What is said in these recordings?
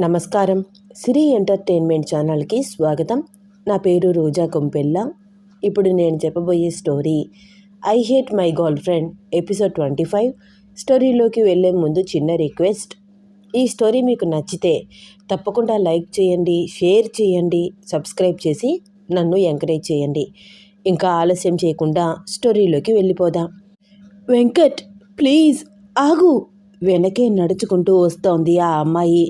నమస్కారం. సిరి ఎంటర్టైన్మెంట్ ఛానల్కి స్వాగతం. నా పేరు రోజా కొంపెల్ల. ఇప్పుడు నేను చెప్పబోయే story I hate my girlfriend episode twenty five స్టోరీలోకి వెళ్ళే ముందు చిన్న రిక్వెస్ట్. ఈ స్టోరీ మీకు నచ్చితే తప్పకుండా లైక్ చేయండి షేర్ చేయండి సబ్స్క్రైబ్ చేసి నన్ను ఎంకరేజ్ చేయండి. ఇంకా ఆలస్యం చేయకుండా స్టోరీలోకి వెళ్ళిపోదాం. వెంకట్ ప్లీజ్ ఆగు. వెనకే నడుచుకుంటూ వస్తోంది ఆ అమ్మాయి.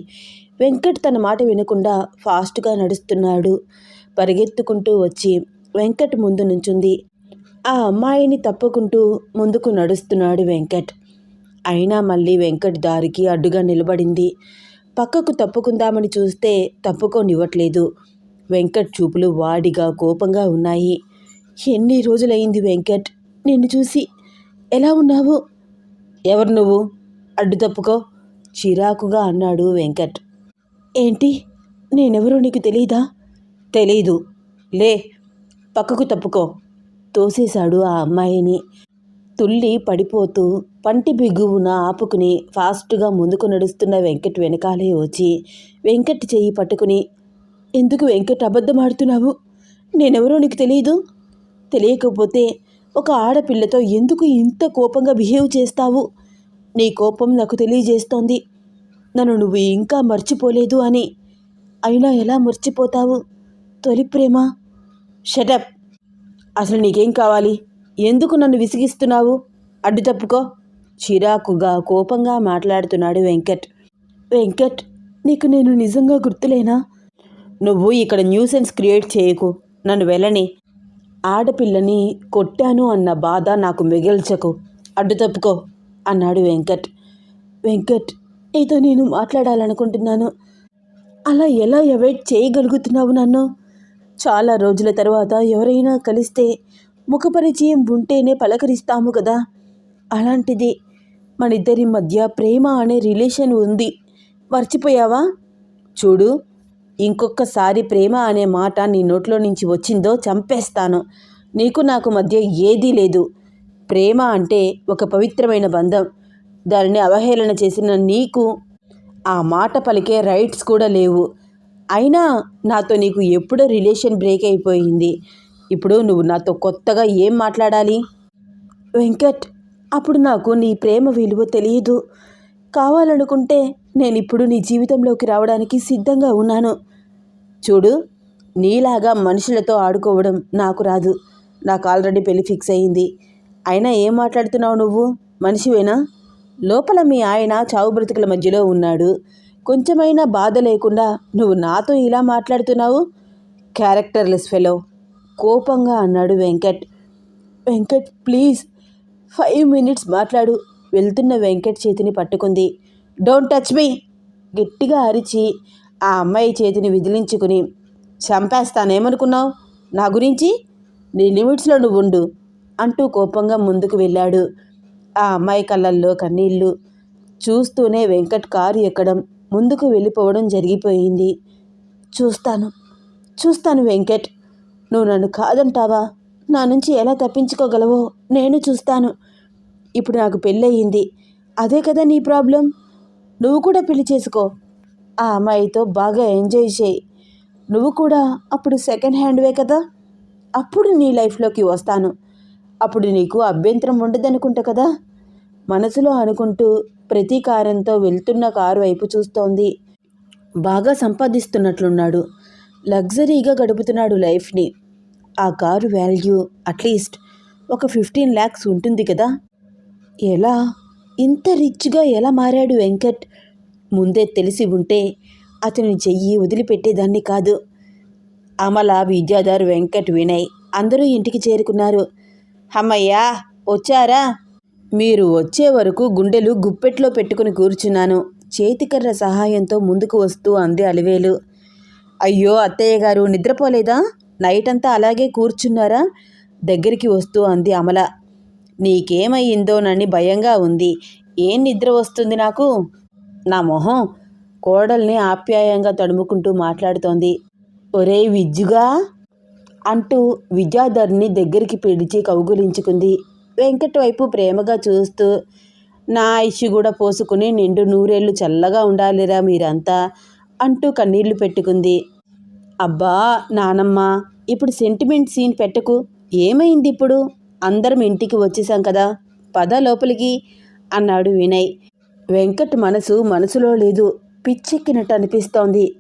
వెంకట్ తన మాట వినకుండా ఫాస్ట్గా నడుస్తున్నాడు. పరిగెత్తుకుంటూ వచ్చి వెంకట్ ముందు నుంచుంది. ఆ అమ్మాయిని తప్పుకుంటూ ముందుకు నడుస్తున్నాడు వెంకట్. అయినా మళ్ళీ వెంకట్ దారికి అడ్డుగా నిలబడింది. పక్కకు తప్పుకుందామని చూస్తే తప్పుకోనివ్వట్లేదు. వెంకట్ చూపులు వాడిగా కోపంగా ఉన్నాయి. ఎన్ని రోజులైంది వెంకట్? నిన్ను చూసి. ఎలా ఉన్నావు? ఎవరు నువ్వు? అడ్డు తప్పుకో? చిరాకుగా అన్నాడు వెంకట్. ఏంటి? నేనెవరో నీకు తెలీదా? తెలీదు. లే పక్కకు తప్పుకో. తోసేశాడు ఆ అమ్మాయిని. తుల్లి పడిపోతూ పంటి బిగువున ఆపుకుని ఫాస్ట్గా ముందుకు నడుస్తున్న వెంకట్ వెనకాలే వచ్చి వెంకట్ చెయ్యి పట్టుకుని ఎందుకు వెంకట్ అబద్ధమాడుతున్నావు? నేనెవరో నీకు తెలియదు తెలియకపోతే ఒక ఆడపిల్లతో ఎందుకు ఇంత కోపంగా బిహేవ్ చేస్తావు? నీ కోపం నాకు తెలియజేస్తోంది. నన్ను నువ్వు ఇంకా మర్చిపోలేదు అని. అయినా ఎలా మర్చిపోతావు? తొలి ప్రేమ? షటప్ అసలు నీకేం కావాలి? ఎందుకు నన్ను విసిగిస్తున్నావు? అడ్డు తప్పుకో. చిరాకుగా కోపంగా మాట్లాడుతున్నాడు వెంకట్. వెంకట్ నీకు నేను నిజంగా గుర్తులేనా? నువ్వు ఇక్కడ న్యూసెన్స్ క్రియేట్ చేయకు. నన్ను వెళ్ళని. ఆడపిల్లని కొట్టాను అన్న బాధ నాకు మిగిల్చకు. అడ్డు తప్పుకో అన్నాడు వెంకట్. వెంకట్ నీతో నేను మాట్లాడాలనుకుంటున్నాను. అలా ఎలా అవాయిడ్ చేయగలుగుతున్నావు నన్ను? చాలా రోజుల తర్వాత ఎవరైనా కలిస్తే ముఖపరిచయం ఉంటేనే పలకరిస్తాము కదా. అలాంటిది మన ఇద్దరి మధ్య ప్రేమ అనే రిలేషన్ ఉంది. మర్చిపోయావా? చూడు ఇంకొకసారి ప్రేమ అనే మాట నీ నోట్లో నుంచి వచ్చిందో చంపేస్తాను. నీకు నాకు మధ్య ఏదీ లేదు. ప్రేమ అంటే ఒక పవిత్రమైన బంధం. దానిని అవహేళన చేసిన నీకు ఆ మాట పలికే రైట్స్ కూడా లేవు. అయినా నాతో నీకు ఎప్పుడో రిలేషన్ బ్రేక్ అయిపోయింది. ఇప్పుడు నువ్వు నాతో కొత్తగా ఏం మాట్లాడాలి? వెంకట్ అప్పుడు నాకు నీ ప్రేమ విలువ తెలియదు. కావాలనుకుంటే నేను ఇప్పుడు నీ జీవితంలోకి రావడానికి సిద్ధంగా ఉన్నాను. చూడు నీలాగా మనుషులతో ఆడుకోవడం నాకు రాదు. నాకు ఆల్రెడీ పెళ్ళి ఫిక్స్ అయ్యింది అయినా ఏం మాట్లాడుతున్నావు నువ్వు? మనిషివేనా? లోపల మీ ఆయన చావు బ్రతుకుల మధ్యలో ఉన్నాడు. కొంచెమైనా బాధ లేకుండా నువ్వు నాతో ఇలా మాట్లాడుతున్నావు? క్యారెక్టర్లెస్ ఫెలో కోపంగా అన్నాడు Venkat. Venkat please five minutes మాట్లాడు వెళ్తున్న వెంకట్ చేతిని పట్టుకుంది. Don't touch me! గట్టిగా అరిచి ఆ అమ్మాయి చేతిని విదిలించుకుని చంపేస్తానేమనుకున్నావు? నా గురించి? నీ లిమిట్స్లో నువ్వు ఉండు అంటూ కోపంగా ముందుకు వెళ్ళాడు. ఆ అమ్మాయి కళ్ళల్లో కన్నీళ్ళు చూస్తూనే వెంకట్ కారు ఎక్కడం ముందుకు వెళ్ళిపోవడం జరిగిపోయింది. చూస్తాను చూస్తాను వెంకట్. నువ్వు నన్ను కాదంటావా? నా నుంచి ఎలా తప్పించుకోగలవో నేను చూస్తాను. ఇప్పుడు నాకు పెళ్ళయింది. అదే కదా నీ ప్రాబ్లం? నువ్వు కూడా పెళ్ళి చేసుకో. ఆ అమ్మాయితో బాగా ఎంజాయ్ చేయి. నువ్వు కూడా అప్పుడు సెకండ్ హ్యాండ్వే కదా? అప్పుడు నీ లైఫ్లోకి వస్తాను. అప్పుడు నీకు అభ్యంతరం ఉండదనుకుంటా కదా? మనసులో అనుకుంటూ ప్రతీకారంతో వెళ్తున్న కారు వైపు చూస్తోంది. బాగా సంపాదిస్తున్నట్లున్నాడు. లగ్జరీగా గడుపుతున్నాడు లైఫ్ని. ఆ కారు వాల్యూ అట్లీస్ట్ ఒక ఫిఫ్టీన్ ల్యాక్స్ ఉంటుంది కదా? ఎలా? ఇంత రిచ్గా ఎలా మారాడు వెంకట్? ముందే తెలిసి ఉంటే అతని చెయ్యి వదిలిపెట్టేదాన్ని కాదు. అమల విద్యాధర్ వెంకట్ వినయ్ అందరూ ఇంటికి చేరుకున్నారు. అమ్మయ్యా వచ్చారా? మీరు వచ్చే వరకు గుండెలు గుప్పెట్లో పెట్టుకుని కూర్చున్నాను. చేతికర్ర సహాయంతో ముందుకు వస్తూ అంది అలివేలు. అయ్యో అత్తయ్య గారు నిద్రపోలేదా? నైట్ అంతా అలాగే కూర్చున్నారా? దగ్గరికి వస్తూ అంది అమల. నీకేమయ్యిందోనని భయంగా ఉంది. ఏం నిద్ర వస్తుంది నాకు? నా మొహం కోడల్ని ఆప్యాయంగా తడుముకుంటూ మాట్లాడుతోంది. ఒరే విజ్జుగా! అంటూ విద్యాధర్ని దగ్గరికి పిలిచి కౌగులించుకుంది. వెంకట్ వైపు ప్రేమగా చూస్తూ నా ఇష్యు కూడా పోసుకుని నిండు నూరేళ్ళు చల్లగా ఉండాలిరా మీరంతా అంటూ కన్నీళ్ళు పెట్టుకుంది. అబ్బా నానమ్మ ఇప్పుడు సెంటిమెంట్ సీన్ పెట్టకు. ఏమైంది ఇప్పుడు? అందరం ఇంటికి వచ్చేసాం కదా పద లోపలికి అన్నాడు వినయ్. వెంకట్ మనసు మనసులో లేదు పిచ్చెక్కినట్టు అనిపిస్తోంది.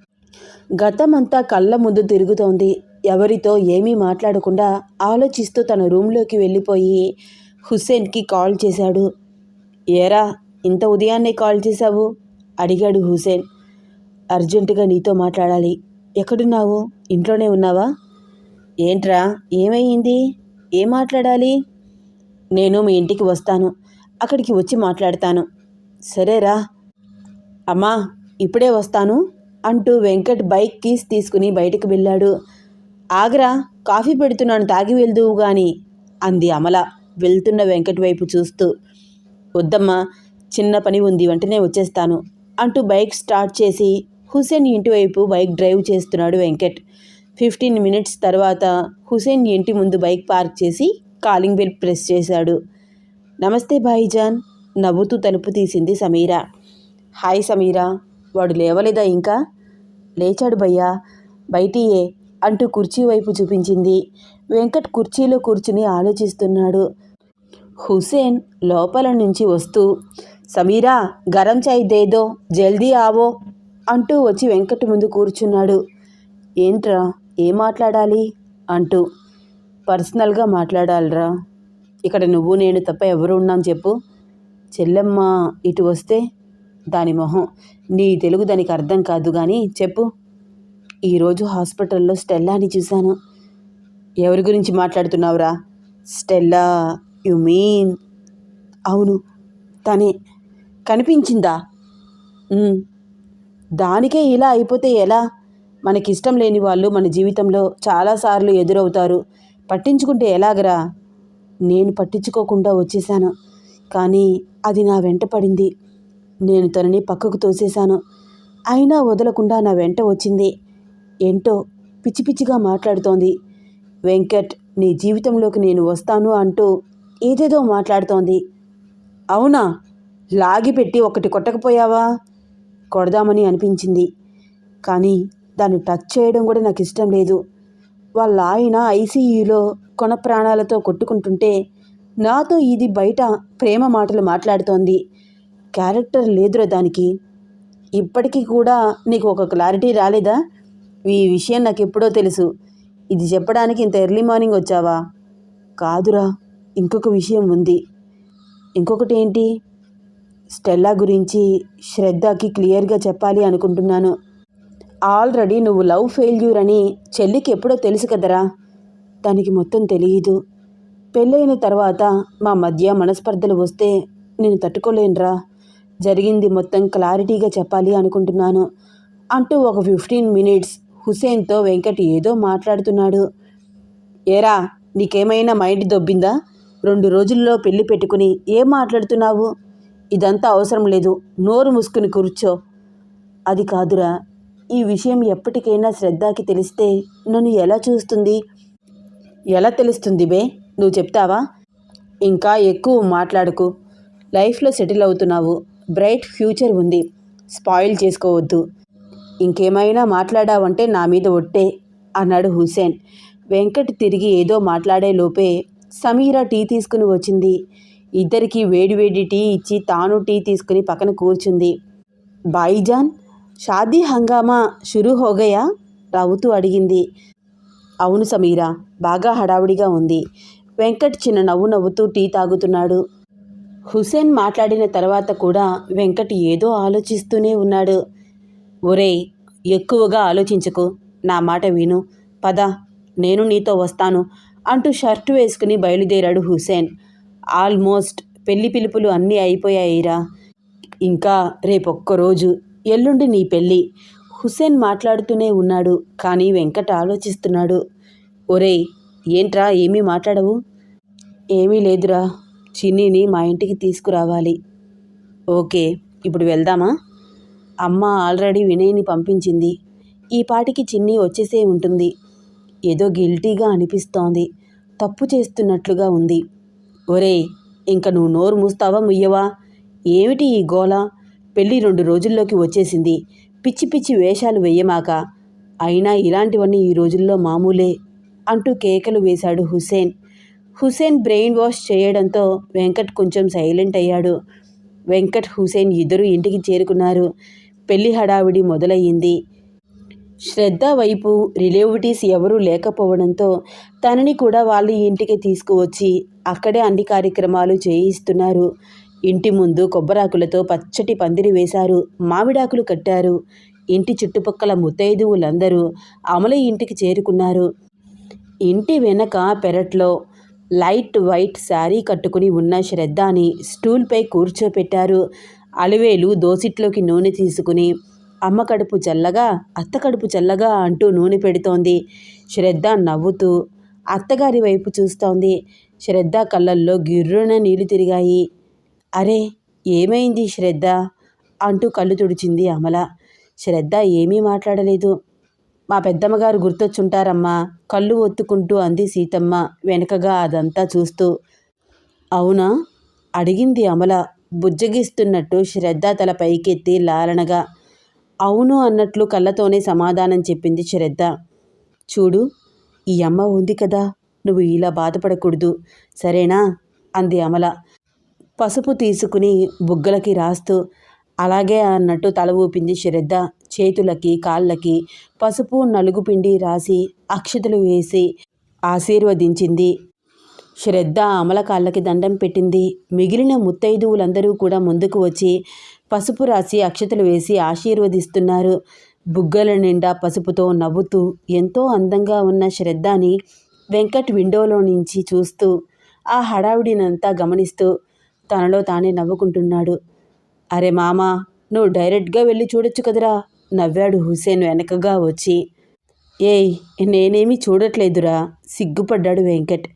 గతమంతా కళ్ళ ముందు తిరుగుతోంది. ఎవరితో ఏమీ మాట్లాడకుండా ఆలోచిస్తూ తన రూమ్లోకి వెళ్ళిపోయి హుస్సేన్కి కాల్ చేశాడు. ఏరా ఇంత ఉదయాన్నే కాల్ చేశావు? అడిగాడు హుసేన్ అర్జెంటుగా నీతో మాట్లాడాలి. ఎక్కడున్నావు? ఇంట్లోనే ఉన్నావా? ఏంట్రా ఏమైంది? ఏం మాట్లాడాలి? నేను మీ ఇంటికి వస్తాను. అక్కడికి వచ్చి మాట్లాడతాను. సరేరా. అమ్మా ఇప్పుడే వస్తాను. అంటూ వెంకట్ బైక్ కీస్ తీసుకుని బయటకు వెళ్ళాడు. ఆగ్రా కాఫీ పెడుతున్నాను తాగి వెళ్దువు గాని అంది అమల వెళ్తున్న వెంకట్ వైపు చూస్తూ. వద్దమ్మా చిన్న పని ఉంది వెంటనే వచ్చేస్తాను అంటూ బైక్ స్టార్ట్ చేసి హుసేన్ ఇంటి వైపు బైక్ డ్రైవ్ చేస్తున్నాడు వెంకట్. ఫిఫ్టీన్ మినిట్స్ తర్వాత హుసేన్ ఇంటి ముందు బైక్ పార్క్ చేసి కాలింగ్ బెల్ ప్రెస్ చేశాడు. నమస్తే భాయిజాన్ నవ్వుతూ తలుపు తీసింది సమీరా. హాయ్ సమీరా వాడు లేవలేదా ఇంకా? లేచాడు భయ్యా బయటియే అంటూ కుర్చీ వైపు చూపించింది. వెంకట్ కుర్చీలో కూర్చుని ఆలోచిస్తున్నాడు. హుసేన్ లోపల నుంచి వస్తూ సమీరా గరం చాయ్ దేదో జల్దీ ఆవో అంటూ వచ్చి వెంకట్ ముందు కూర్చున్నాడు. ఏంట్రా ఏం మాట్లాడాలి? అంటూ పర్సనల్గా మాట్లాడాలిరా. ఇక్కడ నువ్వు నేను తప్ప ఎవరు ఉన్నాం చెప్పు. చెల్లెమ్మ ఇటు వస్తే దాని మొహం నీ తెలుగు దానికి అర్థం కాదు కానీ చెప్పు. ఈరోజు హాస్పిటల్లో స్టెల్లాని చూశాను. ఎవరి గురించి మాట్లాడుతున్నావురా? Stella you mean? అవును తనే. కనిపించిందా? దానికే ఇలా అయిపోతే ఎలా? మనకిష్టం లేని వాళ్ళు మన జీవితంలో చాలాసార్లు ఎదురవుతారు. పట్టించుకుంటే ఎలాగరా? నేను పట్టించుకోకుండా వచ్చేసాను కానీ అది నా వెంట పడింది. నేను తనని పక్కకు తోసేశాను. అయినా వదలకుండా నా వెంట వచ్చింది. ఏంటో పిచ్చి పిచ్చిగా మాట్లాడుతోంది. వెంకట్ నీ జీవితంలోకి నేను వస్తాను అంటూ ఏదేదో మాట్లాడుతోంది. అవునా? లాగిపెట్టి ఒకటి కొట్టకపోయావా? కొడదామని అనిపించింది. కానీ దాన్ని టచ్ చేయడం కూడా నాకు ఇష్టం లేదు. వాళ్ళ ఆయన ఐసీయూలో కొన ప్రాణాలతో కొట్టుకుంటుంటే నాతో ఇది బయట ప్రేమ మాటలు మాట్లాడుతోంది. క్యారెక్టర్ లేదురా దానికి. ఇప్పటికీ కూడా నీకు ఒక క్లారిటీ రాలేదా? ఈ విషయం నాకు ఎప్పుడో తెలుసు. ఇది చెప్పడానికి ఇంత ఎర్లీ మార్నింగ్ వచ్చావా? కాదురా ఇంకొక విషయం ఉంది. ఇంకొకటి ఏంటి? స్టెల్లా గురించి శ్రద్ధకి క్లియర్గా చెప్పాలి అనుకుంటున్నాను. ఆల్రెడీ నువ్వు లవ్ ఫెయిల్యూర్ అని చెల్లికి ఎప్పుడో తెలుసు కదరా. దానికి మొత్తం తెలియదు పెళ్ళైన తర్వాత మా మధ్య మనస్పర్ధలు వస్తే నేను తట్టుకోలేనురా. జరిగింది మొత్తం క్లారిటీగా చెప్పాలి అనుకుంటున్నాను. అంటూ ఒక ఫిఫ్టీన్ మినిట్స్ హుసేన్తో వెంకట్ ఏదో మాట్లాడుతున్నాడు. ఏరా నీకేమైనా మైండ్ దొబ్బిందా? రెండు రోజుల్లో పెళ్ళి పెట్టుకుని ఏం మాట్లాడుతున్నావు? ఇదంతా అవసరం లేదు. నోరు మూసుకుని కూర్చో. అది కాదురా. ఈ విషయం ఎప్పటికైనా శ్రద్ధకి తెలిస్తే నన్ను ఎలా చూస్తుంది? ఎలా తెలుస్తుంది బే? నువ్వు చెప్తావా? ఇంకా ఎక్కువ మాట్లాడకు. లైఫ్లో సెటిల్ అవుతున్నావు. బ్రైట్ ఫ్యూచర్ ఉంది. స్పాయిల్ చేసుకోవద్దు. ఇంకేమైనా మాట్లాడావంటే నా మీద ఒట్టే అన్నాడు హుసేన్ వెంకట్ తిరిగి ఏదో మాట్లాడే లోపే సమీరా టీ తీసుకుని వచ్చింది. ఇద్దరికీ వేడివేడి టీ ఇచ్చి తాను టీ తీసుకుని పక్కన కూర్చుంది. బాయిజాన్ షాదీ హంగామా షురూ హోగయా? రావుతూ అడిగింది. అవును సమీరా బాగా హడావుడిగా ఉంది. వెంకట్ చిన్న నవ్వు నవ్వుతూ టీ తాగుతున్నాడు. హుసేన్ మాట్లాడిన తర్వాత కూడా వెంకట్ ఏదో ఆలోచిస్తూనే ఉన్నాడు. ఒరేయ్ ఎక్కువగా ఆలోచించకు. నా మాట విను. పద నేను నీతో వస్తాను అంటూ షర్టు వేసుకుని బయలుదేరాడు హుసేన్. ఆల్మోస్ట్ పెళ్ళి పిలుపులు అన్నీ అయిపోయాయిరా. ఇంకా రేపొక్కరోజు ఎల్లుండి నీ పెళ్ళి హుసేన్ మాట్లాడుతూనే ఉన్నాడు కానీ వెంకట ఆలోచిస్తున్నాడు. ఒరేయ్ ఏంట్రా ఏమీ మాట్లాడవు? ఏమీ లేదురా. చిన్నీని మా ఇంటికి తీసుకురావాలి. ఓకే ఇప్పుడు వెళ్దామా? అమ్మ ఆల్రెడీ వినయ్ని పంపించింది. ఈ పాటికి చిన్ని వచ్చేసే ఉంటుంది. ఏదో గిల్టీగా అనిపిస్తోంది. తప్పు చేస్తున్నట్లుగా ఉంది. ఒరేయ్ ఇంక నువ్వు నోరు మూస్తావా ముయ్యవా? ఏమిటి ఈ గోల? పెళ్ళి రెండు రోజుల్లోకి వచ్చేసింది. పిచ్చి పిచ్చి వేషాలు వేయమాక అయినా ఇలాంటివన్నీ ఈ రోజుల్లో మామూలే అంటూ కేకలు వేశాడు హుసేన్ హుసేన్ బ్రెయిన్ వాష్ చేయడంతో వెంకట్ కొంచెం సైలెంట్ అయ్యాడు. వెంకట్ హుసేన్ ఇద్దరు ఇంటికి చేరుకున్నారు. పెళ్ళి హడావిడి మొదలయ్యింది. శ్రద్ధ వైపు రిలేవిటీస్ ఎవరూ లేకపోవడంతో తనని కూడా వాళ్ళ ఇంటికి తీసుకువచ్చి అక్కడే అన్ని కార్యక్రమాలు చేయిస్తున్నారు. ఇంటి ముందు కొబ్బరాకులతో పచ్చటి పందిరి వేశారు మామిడాకులు కట్టారు. ఇంటి చుట్టుపక్కల ముత్తైదువులందరూ అమల ఇంటికి చేరుకున్నారు. ఇంటి వెనక పెరట్లో లైట్ వైట్ శారీ కట్టుకుని ఉన్న శ్రద్ధాని స్టూల్పై కూర్చోపెట్టారు. అలివేలు దోసిట్లోకి నూనె తీసుకుని అమ్మ కడుపు చల్లగా అత్త కడుపు చల్లగా అంటూ నూనె పెడుతోంది. శ్రద్ధ నవ్వుతూ అత్తగారి వైపు చూస్తోంది. శ్రద్ధ కళ్ళల్లో గిర్రున నీళ్ళు తిరిగాయి. అరే ఏమైంది శ్రద్ధ అంటూ కళ్ళు తుడిచింది అమల. శ్రద్ధ ఏమీ మాట్లాడలేదు. మా పెద్దమ్మగారు గుర్తొచ్చుంటారమ్మా కళ్ళు ఒత్తుకుంటూ అంది సీతమ్మ వెనకగా అదంతా చూస్తూ. అవునా అడిగింది అమల. బుజ్జగిస్తున్నట్టు శ్రద్ధ తల పైకెత్తి లాలనగా అవును అన్నట్లు కళ్ళతోనే సమాధానం చెప్పింది శ్రద్ధ. చూడు ఈ అమ్మ ఉంది కదా నువ్వు ఇలా బాధపడకూడదు. సరేనా? అంది అమల. పసుపు తీసుకుని బుగ్గలకి రాస్తూ అలాగే అన్నట్టు తల ఊపింది శ్రద్ధ. చేతులకి కాళ్ళకి పసుపు నలుగు పిండి రాసి అక్షతలు వేసి ఆశీర్వదించింది. శ్రద్ధ అమల కాళ్ళకి దండం పెట్టింది. మిగిలిన ముత్తైదువులందరూ కూడా ముందుకు వచ్చి పసుపు రాసి అక్షతలు వేసి ఆశీర్వదిస్తున్నారు. బుగ్గల నిండా పసుపుతో నవ్వుతూ ఎంతో అందంగా ఉన్న శ్రద్ధని వెంకట్ విండోలో నుంచి చూస్తూ ఆ హడావిడినంతా గమనిస్తూ తనలో తానే నవ్వుకుంటున్నాడు. అరే మామా నువ్వు డైరెక్ట్గా వెళ్ళి చూడొచ్చు కదరా నవ్వాడు హుసేన్ వెనకగా వచ్చి. ఏయ్ నేనేమీ చూడట్లేదురా సిగ్గుపడ్డాడు వెంకట్.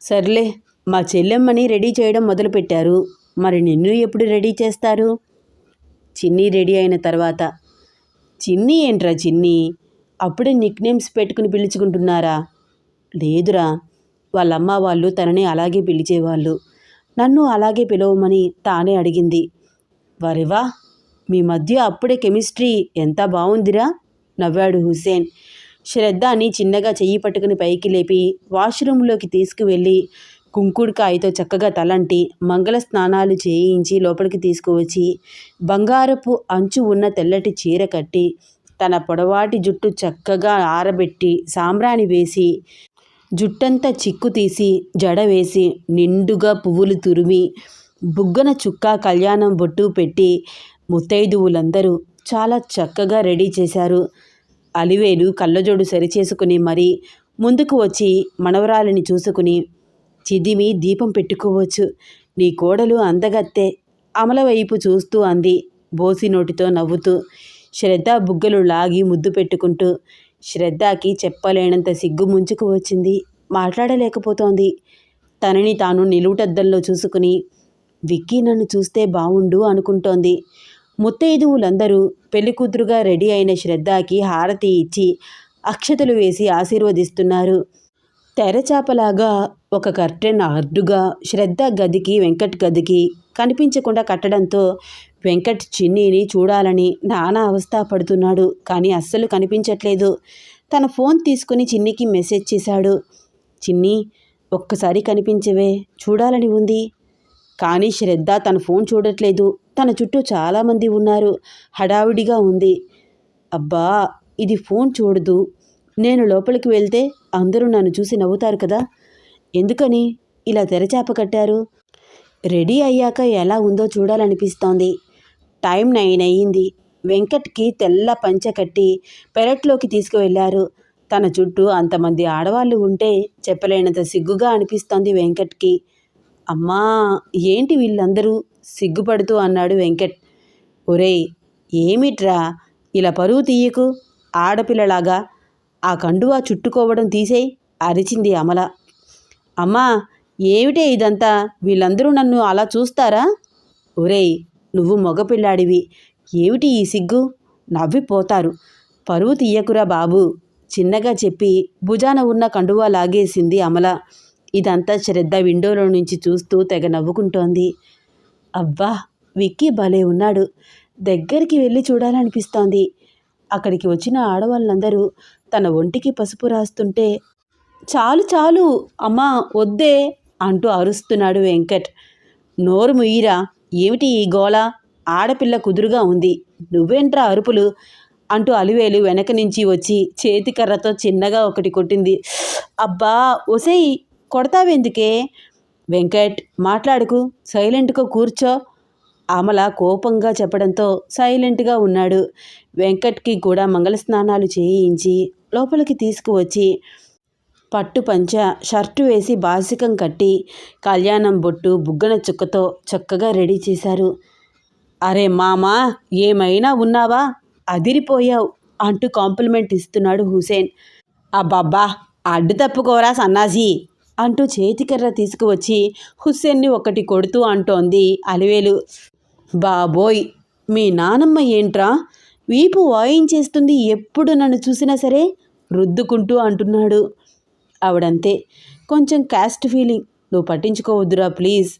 సర్లే మా చెల్లెమ్మని రెడీ చేయడం మొదలుపెట్టారు. మరి నిన్ను ఎప్పుడు రెడీ చేస్తారు? చిన్ని రెడీ అయిన తర్వాత చిన్ని ఏంట్రా చిన్ని? అప్పుడే నిక్ నేమ్స్ పెట్టుకుని పిలుచుకుంటున్నారా? లేదురా వాళ్ళమ్మ వాళ్ళు తనని అలాగే పిలిచేవాళ్ళు. నన్ను అలాగే పిలవమని తానే అడిగింది. వరివా? మీ మధ్య అప్పుడే కెమిస్ట్రీ ఎంత బాగుందిరా నవ్వాడు హుసేన్ శ్రద్ధాని చిన్నగా చెయ్యి పట్టుకుని పైకి లేపి వాష్రూంలోకి తీసుకువెళ్ళి కుంకుడుకాయతో చక్కగా తలంటి మంగళ స్నానాలు చేయించి లోపలికి తీసుకువచ్చి బంగారపు అంచు ఉన్న తెల్లటి చీర కట్టి తన పొడవాటి జుట్టు చక్కగా ఆరబెట్టి సాంబ్రాణి వేసి జుట్టంతా చిక్కు తీసి జడ వేసి నిండుగా పువ్వులు తురిమి బుగ్గన చుక్క కళ్యాణం బొట్టు పెట్టి ముత్తైదువులందరూ చాలా చక్కగా రెడీ చేశారు. అలివేలు కళ్ళజోడు సరిచేసుకుని మరీ ముందుకు వచ్చి మనవరాలిని చూసుకుని చిదిమి దీపం పెట్టుకోవచ్చు. నీ కోడలు అందగత్తే. అమల వైపు చూస్తూ అంది బోసి నోటితో నవ్వుతూ. శ్రద్ధ బుగ్గలు లాగి ముద్దు పెట్టుకుంటూ శ్రద్ధకి చెప్పలేనంత సిగ్గు ముంచుకు వచ్చింది. మాట్లాడలేకపోతోంది. తనని తాను నిలువుటద్దంలో చూసుకుని విక్కీ నన్ను చూస్తే బావుండు అనుకుంటోంది. ముత్తైదువులందరూ పెళ్ళికూతురుగా రెడీ అయిన శ్రద్ధకి హారతి ఇచ్చి అక్షతలు వేసి ఆశీర్వదిస్తున్నారు. తెరచాపలాగా ఒక కర్టెన్ అడ్డుగా శ్రద్ధ గదికి వెంకట్ గదికి కనిపించకుండా కట్టడంతో వెంకట్ చిన్నీని చూడాలని నానా అవస్థ పడుతున్నాడు కానీ అస్సలు కనిపించట్లేదు. తన ఫోన్ తీసుకుని చిన్నికి మెసేజ్ చేశాడు. చిన్ని ఒక్కసారి కనిపించవే. చూడాలని ఉంది. కానీ శ్రద్ధ తన ఫోన్ చూడట్లేదు. తన చుట్టూ చాలామంది ఉన్నారు. హడావిడిగా ఉంది. అబ్బా ఇది ఫోన్ చూడదు. నేను లోపలికి వెళ్తే అందరూ నన్ను చూసి నవ్వుతారు కదా. ఎందుకని? ఇలా తెరచాప కట్టారు. రెడీ అయ్యాక ఎలా ఉందో చూడాలనిపిస్తోంది. టైం నైన్ అయ్యింది. వెంకట్కి తెల్ల పంచ కట్టి పెరట్లోకి తీసుకువెళ్ళారు తన చుట్టూ అంతమంది ఆడవాళ్ళు ఉంటే చెప్పలేనంత సిగ్గుగా అనిపిస్తోంది వెంకట్కి. అమ్మా ఏంటి వీళ్ళందరూ? సిగ్గుపడుతూ అన్నాడు వెంకట్. ఒరేయ్ ఏమిట్రా? ఇలా పరువు తీయకు? ఆడపిల్లలాగా. ఆ కండువా చుట్టుకోవడం తీసేయ్ అరిచింది అమల. అమ్మా ఏమిటే ఇదంతా? వీళ్ళందరూ నన్ను అలా చూస్తారా? ఒరేయ్ నువ్వు మగపిల్లాడివి. ఏమిటి ఈ సిగ్గు? నవ్విపోతారు. పరువు తీయకురా బాబు చిన్నగా చెప్పి భుజాన ఉన్న కండువా లాగేసింది అమల. ఇదంతా శ్రద్ధ విండోలో నుంచి చూస్తూ తెగ నవ్వుకుంటోంది. అబ్బా విక్కీ భలే ఉన్నాడు. దగ్గరికి వెళ్ళి చూడాలనిపిస్తోంది. అక్కడికి వచ్చిన ఆడవాళ్ళందరూ తన ఒంటికి పసుపు రాస్తుంటే చాలు చాలు అమ్మా వద్దే అంటూ అరుస్తున్నాడు వెంకట్. నోరు ముయ్యిరా ఏమిటి ఈ గోల? ఆడపిల్ల కుదురుగా ఉంది. నువ్వేంట్రా అరుపులు? అంటూ అలివేలు వెనక నుంచి వచ్చి చేతికర్రతో చిన్నగా ఒకటి కొట్టింది. అబ్బా ఒసేయ్ కొడతావెందుకే? వెంకట్ మాట్లాడుకు. సైలెంట్గా కూర్చో. అమల కోపంగా చెప్పడంతో సైలెంట్గా ఉన్నాడు. వెంకట్కి కూడా మంగళ స్నానాలు చేయించి లోపలికి తీసుకువచ్చి పట్టు పంచ షర్టు వేసి బాసికం కట్టి కళ్యాణం బొట్టు బుగ్గన చుక్కతో చక్కగా రెడీ చేశారు. అరే మామా ఏమైనా ఉన్నావా? అదిరిపోయావు అంటూ కాంప్లిమెంట్ ఇస్తున్నాడు హుసేన్. అబ్బాబ్బా అడ్డు తప్పుకోరా సన్నాసి. అంటూ చేతికర్ర తీసుకువచ్చి హుస్సేన్ని ఒకటి కొడుతూ అంటోంది అలివేలు. బాబోయ్ మీ నానమ్మ ఏంట్రా? వీపు వాయించేస్తుంది ఎప్పుడు నన్ను చూసినా సరే? రుద్దుకుంటూ అంటున్నాడు. ఆవిడంతే కొంచెం క్యాస్ట్ ఫీలింగ్. నువ్వు పట్టించుకోవద్దురా ప్లీజ్.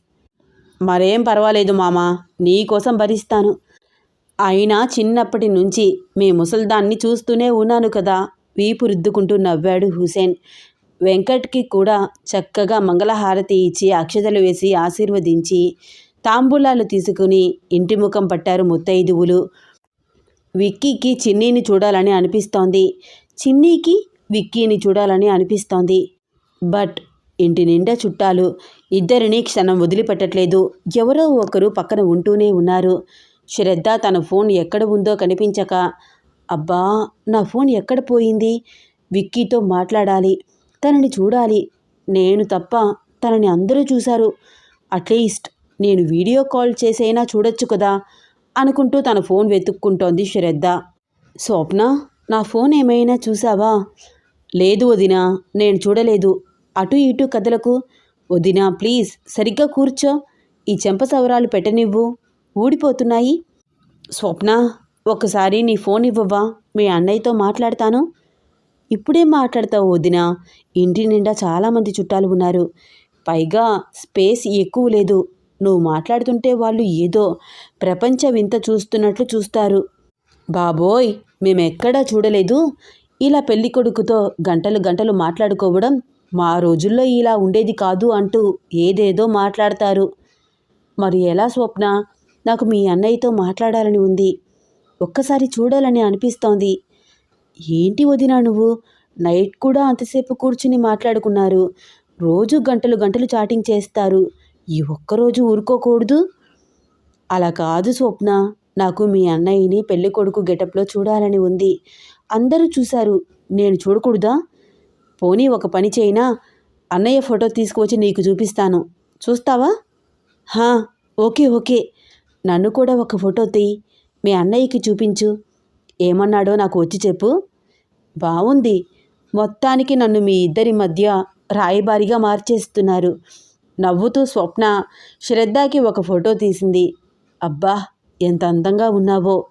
మరేం పర్వాలేదు మామా నీకోసం భరిస్తాను. అయినా చిన్నప్పటి నుంచి మీ ముసల్దాన్ని చూస్తూనే ఉన్నాను కదా వీపు రుద్దుకుంటూ నవ్వాడు హుసేన్ వెంకట్కి కూడా చక్కగా మంగళహారతి ఇచ్చి అక్షతలు వేసి ఆశీర్వదించి తాంబూలాలు తీసుకుని ఇంటి ముఖం పట్టారు ముత్తైదువులు. విక్కీకి చిన్నీని చూడాలని అనిపిస్తోంది. చిన్నీకి విక్కీని చూడాలని అనిపిస్తోంది. బట్ ఇంటి నిండా చుట్టాలు ఇద్దరిని క్షణం వదిలిపెట్టట్లేదు. ఎవరో ఒకరు పక్కన ఉంటూనే ఉన్నారు. శ్రద్ధ తన ఫోన్ ఎక్కడ ఉందో కనిపించక అబ్బా నా ఫోన్ ఎక్కడ పోయింది? విక్కీతో మాట్లాడాలి. తనని చూడాలి. నేను తప్ప తనని అందరూ చూశారు. అట్లీస్ట్ నేను వీడియో కాల్ చేసైనా చూడొచ్చు కదా అనుకుంటూ తన ఫోన్ వెతుక్కుంటోంది శ్రద్ధ. స్వప్న నా ఫోన్ ఏమైనా చూసావా లేదు వదినా నేను చూడలేదు. అటు ఇటు కథలకు వదినా ప్లీజ్ సరిగ్గా కూర్చో. ఈ చెంప సవరాలు పెట్టనివ్వు. ఊడిపోతున్నాయి. స్వప్న ఒకసారి నీ ఫోన్ ఇవ్వవా మీ అన్నయ్యతో మాట్లాడతాను. ఇప్పుడే మాట్లాడతావు వదినా? ఇంటి నిండా చాలామంది చుట్టాలు ఉన్నారు. పైగా స్పేస్ ఎక్కువ లేదు. నువ్వు మాట్లాడుతుంటే వాళ్ళు ఏదో ప్రపంచ వింత చూస్తున్నట్లు చూస్తారు. బాబోయ్! మేమెక్కడా చూడలేదు. ఇలా పెళ్ళి కొడుకుతో గంటలు గంటలు మాట్లాడుకోవడం మా రోజుల్లో ఇలా ఉండేది కాదు అంటూ ఏదేదో మాట్లాడతారు. మరి ఎలా స్వప్న? నాకు మీ అన్నయ్యతో మాట్లాడాలని ఉంది. ఒక్కసారి చూడాలని అనిపిస్తోంది. ఏంటి వదినా నువ్వు? నైట్ కూడా అంతసేపు కూర్చుని మాట్లాడుకున్నారు. రోజు గంటలు గంటలు చాటింగ్ చేస్తారు. ఈ ఒక్కరోజు ఊరుకోకూడదు? అలా కాదు స్వప్న. నాకు మీ అన్నయ్యని పెళ్ళి కొడుకు గెటప్లో చూడాలని ఉంది. అందరూ చూశారు. నేను చూడకూడదా? పోనీ ఒక పని చేయినా. అన్నయ్య ఫోటో తీసుకువచ్చి నీకు చూపిస్తాను. చూస్తావా? హా ఓకే ఓకే. నన్ను కూడా ఒక ఫోటో తీయి. మీ అన్నయ్యకి చూపించు. ఏమన్నాడో నాకు వచ్చి చెప్పు. బాగుంది మొత్తానికి నన్ను మీ ఇద్దరి మధ్య రాయబారిగా మార్చేస్తున్నారు. నవ్వుతూ స్వప్న శ్రద్ధకి ఒక ఫోటో తీసింది. అబ్బా ఎంత అందంగా ఉన్నావో.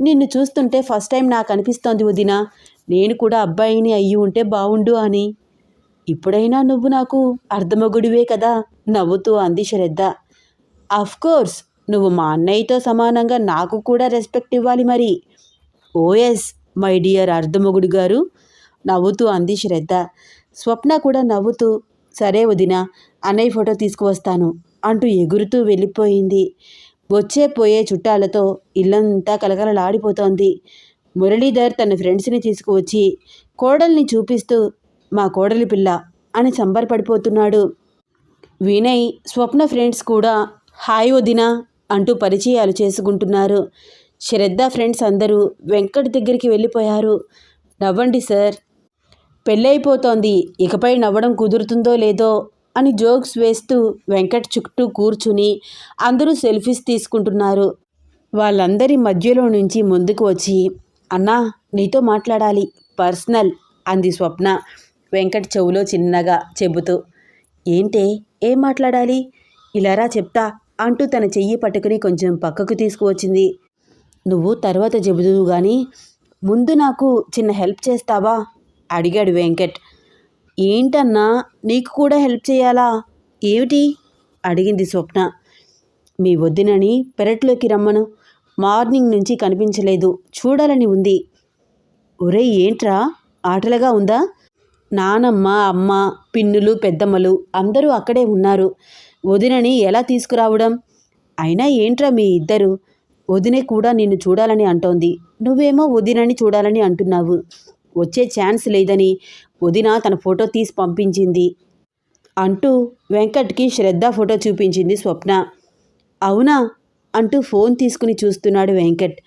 నిన్ను చూస్తుంటే ఫస్ట్ టైం నాకు అనిపిస్తోంది వదినా. నేను కూడా అబ్బాయిని అయ్యి ఉంటే బావుండు అని. ఇప్పుడైనా నువ్వు నాకు అర్ధమగుడివే కదా నవ్వుతూ అంది శ్రద్ధ కోర్స్ నువ్వు మా అన్నయ్యతో సమానంగా నాకు కూడా రెస్పెక్ట్ ఇవ్వాలి మరి. Oh ఓఎస్ మై డియర్ అర్ధమొగుడు గారు నవ్వుతూ అంది శ్రద్ధ. స్వప్న కూడా నవ్వుతూ సరే వదిన అన్నయ్య ఫోటో తీసుకువస్తాను అంటూ ఎగురుతూ వెళ్ళిపోయింది. వచ్చే పోయే చుట్టాలతో ఇల్లంతా కలకలలాడిపోతోంది. మురళీధర్ తన ఫ్రెండ్స్ని తీసుకువచ్చి కోడల్ని చూపిస్తూ మా కోడలి పిల్ల అని సంబరపడిపోతున్నాడు. వినయ్ స్వప్న ఫ్రెండ్స్ కూడా హాయ్ వదినా అంటూ పరిచయాలు చేసుకుంటున్నారు. శ్రద్ధ ఫ్రెండ్స్ అందరూ వెంకట్ దగ్గరికి వెళ్ళిపోయారు. నవ్వండి సార్. పెళ్ళైపోతోంది. ఇకపై నవ్వడం కుదురుతుందో లేదో అని జోక్స్ వేస్తూ వెంకట్ చుట్టూ కూర్చుని అందరూ సెల్ఫీస్ తీసుకుంటున్నారు. వాళ్ళందరి మధ్యలో నుంచి ముందుకు వచ్చి అన్నా నీతో మాట్లాడాలి. పర్సనల్ అంది స్వప్న వెంకట్ చెవులో చిన్నగా చెబుతూ. ఏంటే? ఏం మాట్లాడాలి? ఇలారా చెప్తా అంటూ తన చెయ్యి పట్టుకుని కొంచెం పక్కకు తీసుకువచ్చింది. నువ్వు తర్వాత చెబుదువు కానీ ముందు నాకు చిన్న హెల్ప్ చేస్తావా? అడిగాడు వెంకట్. ఏంటన్నా నీకు కూడా హెల్ప్ చేయాలా? ఏమిటి? అడిగింది స్వప్న. మీ వద్దినని పెరట్లోకి రమ్మను. మార్నింగ్ నుంచి కనిపించలేదు. చూడాలని ఉంది. ఒరేయ్ ఏంట్రా? ఆటలుగా ఉందా? నానమ్మ అమ్మ పిన్నులు పెద్దమ్మలు అందరూ అక్కడే ఉన్నారు. వదినని ఎలా తీసుకురావడం? అయినా ఏంట్రా మీ ఇద్దరు? వదినే కూడా నిన్ను చూడాలని అంటోంది. నువ్వేమో వదినని చూడాలని అంటున్నావు. వచ్చే ఛాన్స్ లేదని వదిన తన ఫోటో తీసి పంపించింది. అంటూ వెంకట్కి శ్రద్ధ ఫోటో చూపించింది స్వప్న. అవునా? అంటూ ఫోన్ తీసుకుని చూస్తున్నాడు వెంకట్.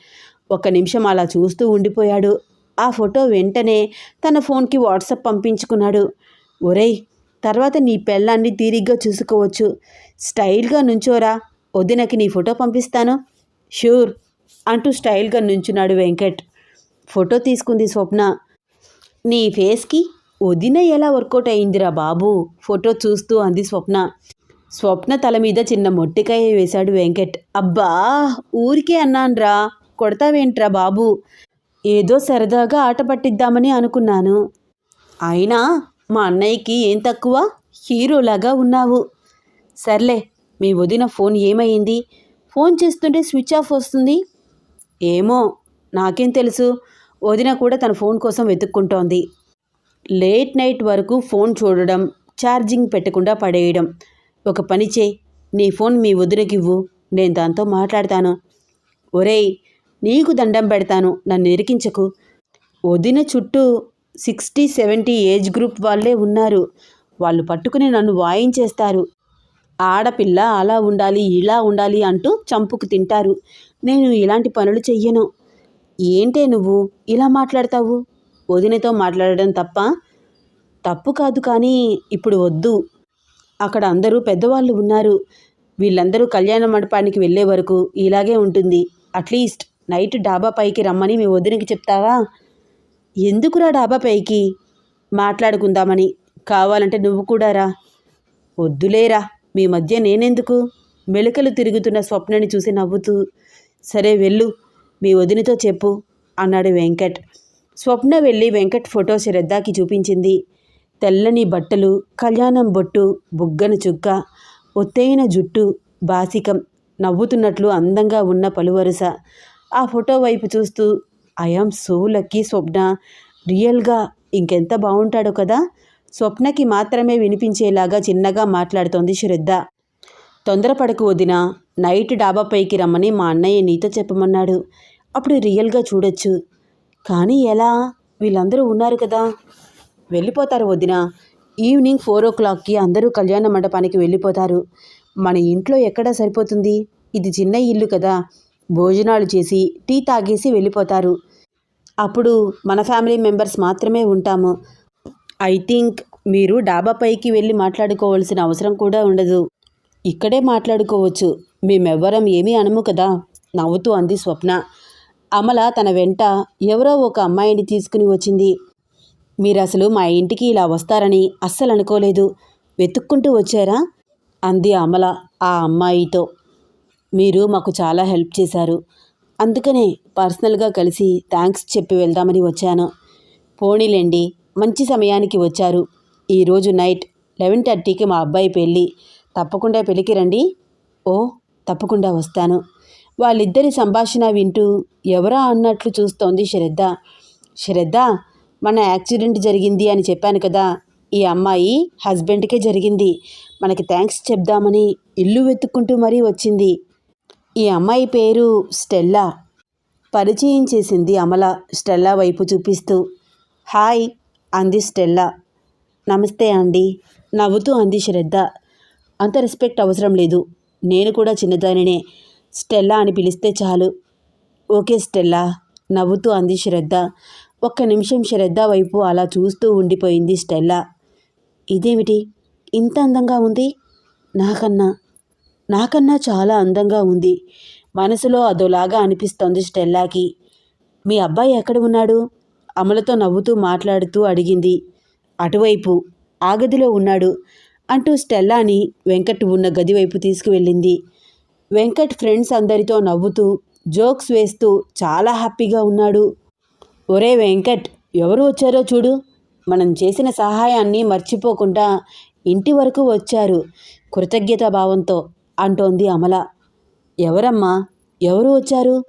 ఒక నిమిషం అలా చూస్తూ ఉండిపోయాడు. ఆ ఫోటో వెంటనే తన ఫోన్కి వాట్సాప్ పంపించుకున్నాడు. ఒరేయ్ తర్వాత నీ పెళ్ళాన్ని తీరిగ్గా చూసుకోవచ్చు. స్టైల్గా నుంచోరా. వదినకి నీ ఫోటో పంపిస్తాను. షూర్ అంటూ స్టైల్గా నుంచున్నాడు వెంకట్. ఫోటో తీసుకుంది స్వప్న. నీ ఫేస్కి వదిన ఎలా వర్కౌట్ అయిందిరా బాబు? ఫోటో చూస్తూ అంది స్వప్న. స్వప్న తల మీద చిన్న మొట్టికాయ వేశాడు వెంకట్. అబ్బా ఊరికే అన్నాన్రా. కొడతావేంట్రా బాబు? ఏదో సరదాగా ఆట పట్టిద్దామని అనుకున్నాను. అయినా మా అన్నయ్యకి ఏం తక్కువ? హీరోలాగా ఉన్నావు. సర్లే మీ వదిన ఫోన్ ఏమైంది? ఫోన్ చేస్తుంటే స్విచ్ ఆఫ్ వస్తుంది. ఏమో నాకేం తెలుసు. వదిన కూడా తన ఫోన్ కోసం వెతుక్కుంటోంది. లేట్ నైట్ వరకు ఫోన్ చూడడం ఛార్జింగ్ పెట్టకుండా పడేయడం. ఒక పని చేయి నీ ఫోన్ మీ వదినకివ్వు నేను దాంతో మాట్లాడతాను. ఒరేయ్ నీకు దండం పెడతాను నన్ను ఇరికించకు. వదిన చుట్టూ సిక్స్టీ సెవెంటీ ఏజ్ గ్రూప్ వాళ్ళే ఉన్నారు. వాళ్ళు పట్టుకుని నన్ను వాయించేస్తారు. ఆడపిల్ల అలా ఉండాలి ఇలా ఉండాలి అంటూ చంపుకు తింటారు. నేను ఇలాంటి పనులు చెయ్యను. ఏంటే నువ్వు ఇలా మాట్లాడతావు? వదినతో మాట్లాడడం తప్ప? తప్పు కాదు కానీ ఇప్పుడు వద్దు. అక్కడ అందరూ పెద్దవాళ్ళు ఉన్నారు. వీళ్ళందరూ కళ్యాణ మండపానికి వెళ్ళే వరకు ఇలాగే ఉంటుంది. అట్లీస్ట్ నైట్ డాబా పైకి రమ్మని మీ వదినకి చెప్తావా? ఎందుకురా డాబా పైకి? మాట్లాడుకుందామని. కావాలంటే నువ్వు కూడా రా. వద్దులేరా. మీ మధ్య నేనెందుకు? మెలికలు తిరుగుతున్న స్వప్నని చూసి నవ్వుతూ సరే వెళ్ళు మీ వదినతో చెప్పు అన్నాడు వెంకట్. స్వప్న వెళ్ళి వెంకట్ ఫోటో శ్రద్ధకి చూపించింది. తెల్లని బట్టలు కళ్యాణం బొట్టు బుగ్గన చుక్క ఒత్తైన జుట్టు బాసికం నవ్వుతున్నట్లు అందంగా ఉన్న పలువరుస. ఆ ఫోటో వైపు చూస్తూ ఐఆమ్ సో లక్కీ స్వప్న. రియల్గా ఇంకెంత బాగుంటాడో కదా? స్వప్నకి మాత్రమే వినిపించేలాగా చిన్నగా మాట్లాడుతోంది శ్రద్ధ. తొందరపడకు వదిన నైట్ డాబాపైకి రమ్మని మా అన్నయ్య నీతో చెప్పమన్నాడు. అప్పుడు రియల్గా చూడొచ్చు. కానీ ఎలా? వీళ్ళందరూ ఉన్నారు కదా. వెళ్ళిపోతారు వదిన. ఈవినింగ్ ఫోర్ ఓ క్లాక్కి అందరూ కళ్యాణ మండపానికి వెళ్ళిపోతారు. మన ఇంట్లో ఎక్కడ సరిపోతుంది? ఇది చిన్న ఇల్లు కదా. భోజనాలు చేసి టీ తాగేసి వెళ్ళిపోతారు. అప్పుడు మన ఫ్యామిలీ మెంబర్స్ మాత్రమే ఉంటాము. ఐ థింక్ మీరు డాబా పైకి వెళ్ళి మాట్లాడుకోవాల్సిన అవసరం కూడా ఉండదు. ఇక్కడే మాట్లాడుకోవచ్చు. మేమెవ్వరం ఏమీ అనము కదా. నవ్వుతూ అంది స్వప్న. అమల తన వెంట ఎవరో ఒక అమ్మాయిని తీసుకుని వచ్చింది. మీరు అసలు మా ఇంటికి ఇలా వస్తారని అస్సలు అనుకోలేదు. వెతుక్కుంటూ వచ్చారా? అంది అమల ఆ అమ్మాయితో. మీరు మాకు చాలా హెల్ప్ చేశారు. అందుకనే పర్సనల్గా కలిసి థ్యాంక్స్ చెప్పి వెళ్దామని వచ్చాను. పోనీలేండి. మంచి సమయానికి వచ్చారు. ఈరోజు నైట్ లెవెన్ థర్టీకి మా అబ్బాయి పెళ్ళి. తప్పకుండా పెళ్ళికి రండి. ఓ తప్పకుండా వస్తాను. వాళ్ళిద్దరి సంభాషణ వింటూ ఎవరా అన్నట్లు చూస్తోంది శ్రద్ధ. శ్రద్ధ మన యాక్సిడెంట్ జరిగింది అని చెప్పాను కదా. ఈ అమ్మాయి హస్బెండ్కే జరిగింది. మనకి థ్యాంక్స్ చెప్దామని ఇల్లు వెతుక్కుంటూ మరీ వచ్చింది. ఈ అమ్మాయి పేరు స్టెల్లా. పరిచయం చేసింది అమల స్టెల్లా వైపు చూపిస్తూ. హాయ్ అంది స్టెల్లా. నమస్తే అండి. నవ్వుతూ అంది శ్రద్ధ. అంత రెస్పెక్ట్ అవసరం లేదు. నేను కూడా చిన్నదానినే. స్టెల్లా అని పిలిస్తే చాలు. Okay Stella. నవ్వుతూ అంది శ్రద్ధ. ఒక్క నిమిషం శ్రద్ధ వైపు అలా చూస్తూ ఉండిపోయింది స్టెల్లా. ఇదేమిటి? ఇంత అందంగా ఉంది? నాకన్నా. నాకన్నా చాలా అందంగా ఉంది. మనసులో అదోలాగా అనిపిస్తోంది స్టెల్లాకి. మీ అబ్బాయి ఎక్కడ ఉన్నాడు? అమలతో నవ్వుతూ మాట్లాడుతూ అడిగింది. అటువైపు ఆ గదిలో ఉన్నాడు అంటూ స్టెల్లాని వెంకట్ ఉన్న గది వైపు తీసుకువెళ్ళింది. వెంకట్ ఫ్రెండ్స్ అందరితో నవ్వుతూ జోక్స్ వేస్తూ చాలా హ్యాపీగా ఉన్నాడు. ఒరే వెంకట్ ఎవరు వచ్చారో చూడు. మనం చేసిన సహాయాన్ని మర్చిపోకుండా ఇంటి వరకు వచ్చారు. కృతజ్ఞత భావంతో అంటోంది అమల. ఎవరమ్మా? ఎవరు వచ్చారు?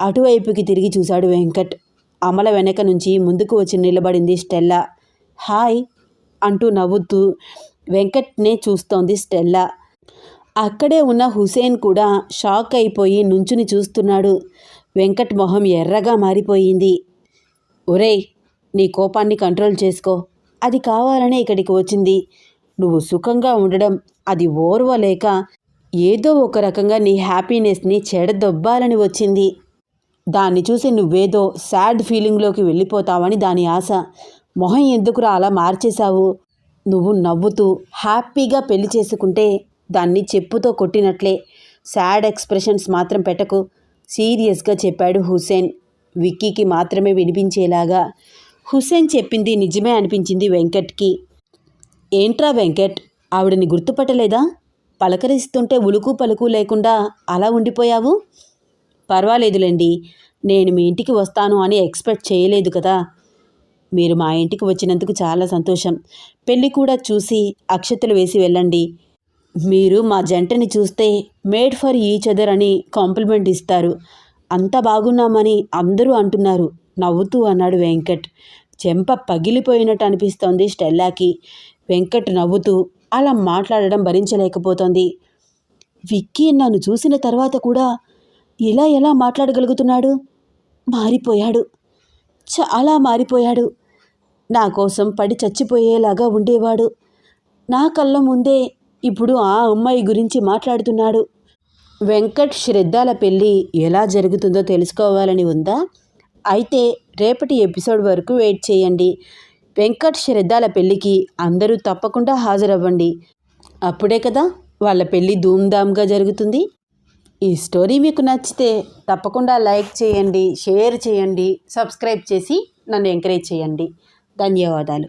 అటువైపుకి తిరిగి చూశాడు వెంకట్. అమల వెనక నుంచి ముందుకు వచ్చి నిలబడింది స్టెల్లా. హాయ్ అంటూ నవ్వుతూ వెంకట్నే చూస్తోంది స్టెల్లా. అక్కడే ఉన్న హుసేన్ కూడా షాక్ అయిపోయి నుంచుని చూస్తున్నాడు. వెంకట్ మొహం ఎర్రగా మారిపోయింది. ఒరేయ్ నీ కోపాన్ని కంట్రోల్ చేసుకో. అది కావాలనే ఇక్కడికి వచ్చింది. నువ్వు సుఖంగా ఉండడం అది ఓర్వలేక ఏదో ఒక రకంగా నీ హ్యాపీనెస్ని చెడదొబ్బాలని వచ్చింది. దాన్ని చూసి నువ్వేదో సాడ్ ఫీలింగ్లోకి వెళ్ళిపోతావని దాని ఆశ. మొహం ఎందుకురా అలా మార్చేశావు? నువ్వు నవ్వుతూ హ్యాపీగా పెళ్ళి చేసుకుంటే దాన్ని చెప్పుతో కొట్టినట్లే. సాడ్ ఎక్స్ప్రెషన్స్ మాత్రం పెట్టకు. సీరియస్గా చెప్పాడు హుసేన్. విక్కీకి మాత్రమే వినిపించేలాగా. హుసేన్ చెప్పింది నిజమే అనిపించింది వెంకట్కి. ఏంట్రా వెంకట్ ఆవిడని గుర్తుపట్టలేదా? పలకరిస్తుంటే ఉలుకు పలుకు లేకుండా అలా ఉండిపోయావు? పర్వాలేదులేండి. నేను మీ ఇంటికి వస్తాను అని ఎక్స్పెక్ట్ చేయలేదు కదా. మీరు మా ఇంటికి వచ్చినందుకు చాలా సంతోషం. పెళ్ళి కూడా చూసి అక్షతలు వేసి వెళ్ళండి. మీరు మా జంటని చూస్తే మేడ్ ఫర్ ఈచ్ అదర్ అని కాంప్లిమెంట్ ఇస్తారు. అంత బాగున్నామని అందరూ అంటున్నారు. నవ్వుతూ అన్నాడు వెంకట్. చెంప పగిలిపోయినట్టు అనిపిస్తోంది స్టెల్లాకి. వెంకట్ నవ్వుతూ అలా మాట్లాడడం భరించలేకపోతోంది. విక్కీ నన్ను చూసిన తర్వాత కూడా ఇలా ఎలా మాట్లాడగలుగుతున్నాడు? మారిపోయాడు. చాలా మారిపోయాడు. నా కోసం పడి చచ్చిపోయేలాగా ఉండేవాడు. నా కళ్ళ ముందే ఇప్పుడు ఆ అమ్మాయి గురించి మాట్లాడుతున్నాడు. వెంకట్ శ్రద్ధాల పెళ్ళి ఎలా జరుగుతుందో తెలుసుకోవాలని ఉందా? అయితే రేపటి ఎపిసోడ్ వరకు వెయిట్ చేయండి. వెంకట్ శ్రద్ధాల పెళ్ళికి అందరూ తప్పకుండా హాజరవ్వండి. అప్పుడే కదా వాళ్ళ పెళ్ళి ధూమ్ధామ్గా జరుగుతుంది. ఈ స్టోరీ మీకు నచ్చితే తప్పకుండా లైక్ చేయండి షేర్ చేయండి సబ్స్క్రైబ్ చేసి నన్ను ఎంకరేజ్ చేయండి. ధన్యవాదాలు.